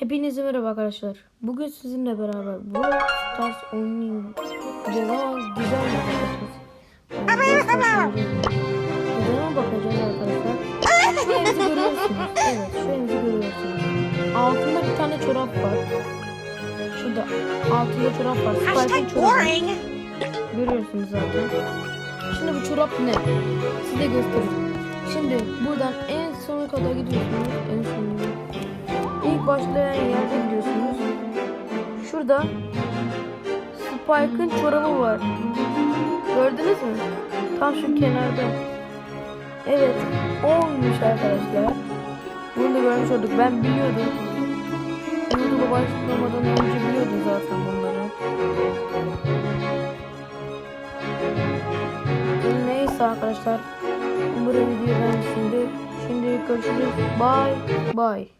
Hepinize merhaba arkadaşlar. Bugün sizinle beraber bu tarz oynayacağız ama güzel mi bakacağız? Mi bakacağız arkadaşlar? Şu evimizi görüyorsunuz. Evet şu evimizi görüyorsunuz. Altında bir tane çorap var. Şurada altında çorap var. Spike'ın çorabı. Görüyorsunuz zaten. Şimdi bu çorap ne? Size göstereyim. Şimdi buradan en sona kadar gidiyorsunuz. En sonuna. İlk başlayan yerde gidiyorsunuz. Şurada Spike'ın çorabı var. Gördünüz mü? Tam şu kenarda. Evet. Oymuş arkadaşlar. Bunu da görmüş olduk. Ben biliyordum. YouTube'a başlamadan önce biliyordum zaten bunları. Neyse arkadaşlar. Umarım video beğenmişsindir. Şimdi görüşürüz. Bye. Bye.